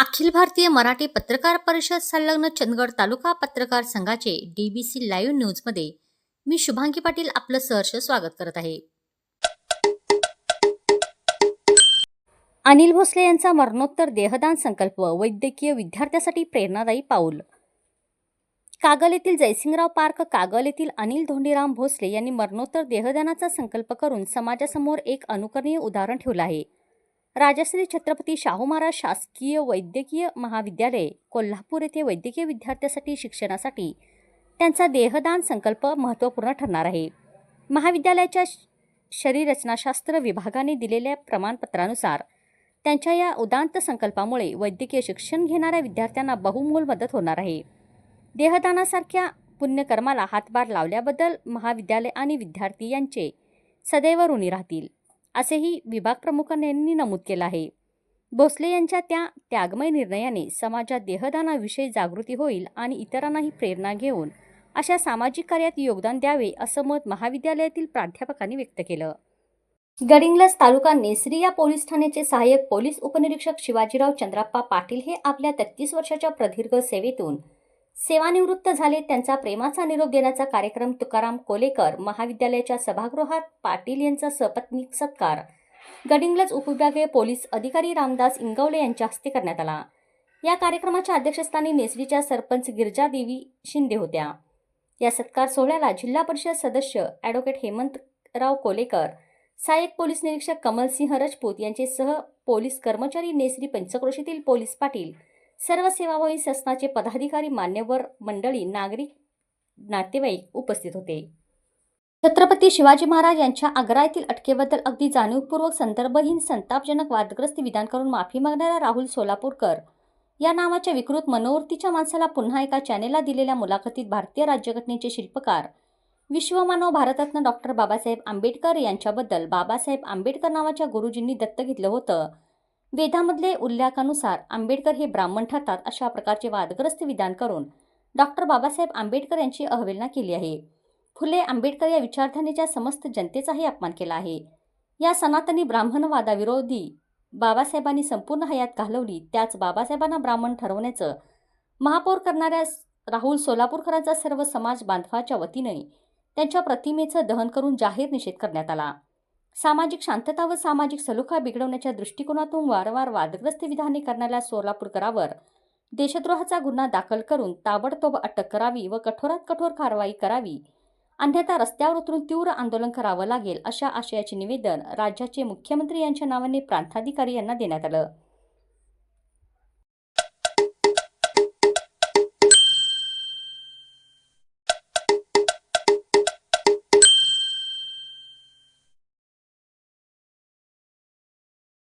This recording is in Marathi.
अखिल भारतीय मराठी पत्रकार परिषद संलग्न चंदगड तालुका पत्रकार संघाचे डीबीसी लाईव्ह न्यूजमध्ये मी शुभांगी पाटील आपलं सहर्ष स्वागत करत आहे. अनिल भोसले यांचा मरणोत्तर देहदान संकल्प वैद्यकीय विद्यार्थ्यासाठी प्रेरणादायी पाऊल. कागल येथील जयसिंगराव पार्क कागल येथील अनिल धोंडीराम भोसले यांनी मरणोत्तर देहदानाचा संकल्प करून समाजासमोर एक अनुकरणीय उदाहरण ठेवलं आहे. राजश्री छत्रपती शाहू महाराज शासकीय वैद्यकीय महाविद्यालय कोल्हापूर येथे वैद्यकीय विद्यार्थ्यासाठी शिक्षणासाठी त्यांचा देहदान संकल्प महत्त्वपूर्ण ठरणार आहे. महाविद्यालयाच्या शरीरचनाशास्त्र शरीररचनाशास्त्र विभागाने दिलेल्या प्रमाणपत्रानुसार त्यांच्या या उदांत संकल्पामुळे वैद्यकीय शिक्षण घेणाऱ्या विद्यार्थ्यांना बहुमोल मदत होणार आहे. देहदानासारख्या पुण्यकर्माला हातभार लावल्याबद्दल महाविद्यालय आणि विद्यार्थी यांचे सदैव ऋणी राहतील. असेही विभाग प्रमुखांनी नमूद केलं आहे. भोसले यांच्या त्या त्यागमय निर्णयाने समाजात देहदानाविषयी जागृती होईल आणि इतरांनाही प्रेरणा घेऊन अशा सामाजिक कार्यात योगदान द्यावे असं मत महाविद्यालयातील प्राध्यापकांनी व्यक्त केलं. गडिंग्लज तालुका नेसरी या पोलीस ठाण्याचे सहाय्यक पोलीस उपनिरीक्षक शिवाजीराव चंद्राप्पा पाटील हे आपल्या तेहतीस वर्षाच्या प्रदीर्घ सेवेतून सेवानिवृत्त झाले. त्यांचा प्रेमाचा निरोप देण्याचा कार्यक्रम तुकाराम कोलेकर महाविद्यालयाच्या सभागृहात पाटील यांचा सपत्नीक सत्कार. गडिंग्लज उपविभागीय पोलीस अधिकारी रामदास इंगवले यांच्या हस्ते करण्यात आला. या कार्यक्रमाच्या अध्यक्षस्थानी नेसरीच्या सरपंच गिरजादेवी शिंदे होत्या. या सत्कार सोहळ्याला जिल्हा परिषद सदस्य ॲडव्होकेट हेमंतराव कोलेकर सहाय्यक पोलीस निरीक्षक कमलसिंह रजपूत यांचे सह पोलीस कर्मचारी नेसरी पंचक्रोशीतील पोलीस पाटील सर्व सेवाभावी संस्थाचे पदाधिकारी मान्यवर मंडळी नागरिक नातेवाईक उपस्थित होते. छत्रपती शिवाजी महाराज यांच्या आग्रा येथील अटकेबद्दल अगदी जाणीवपूर्वक संदर्भहीन संतापजनक वादग्रस्त विधान करून माफी मागणाऱ्या राहुल सोलापूरकर या नावाच्या विकृत मनोवृत्तीच्या माणसाला पुन्हा एका चॅनेलला दिलेल्या मुलाखतीत भारतीय राज्यघटनेचे शिल्पकार विश्वमानव भारतरत्न डॉक्टर बाबासाहेब आंबेडकर यांच्याबद्दल बाबासाहेब आंबेडकर नावाच्या गुरुजींनी दत्त घेतलं होतं. वेदामधले उल्लेखानुसार आंबेडकर हे ब्राह्मण ठरतात अशा प्रकारचे वादग्रस्त विधान करून. डॉक्टर बाबासाहेब आंबेडकर यांची अवहेलना केली आहे. फुले आंबेडकर या विचारधारेच्या समस्त जनतेचाही अपमान केला आहे. या सनातनी ब्राह्मणवादाविरोधी बाबासाहेबांनी संपूर्ण हयात घालवली त्याच बाबासाहेबांना ब्राह्मण ठरवण्याचं महापौर करणाऱ्या राहुल सोलापूरकरांचा सर्व समाज बांधवाच्या वतीने त्यांच्या प्रतिमेचं दहन करून जाहीर निषेध करण्यात आला. सामाजिक शांतता व सामाजिक सलोखा बिघडवण्याच्या दृष्टिकोनातून वारंवार वादग्रस्त विधाने करणाऱ्या सोलापूरकरावर देशद्रोहाचा गुन्हा दाखल करून ताबडतोब अटक करावी व कठोरात कठोर कारवाई करावी. अन्यथा रस्त्यावर उतरून तीव्र आंदोलन करावं लागेल अशा आशयाचे निवेदन राज्याचे मुख्यमंत्री यांच्या नावाने प्रांताधिकारी यांना देण्यात आलं.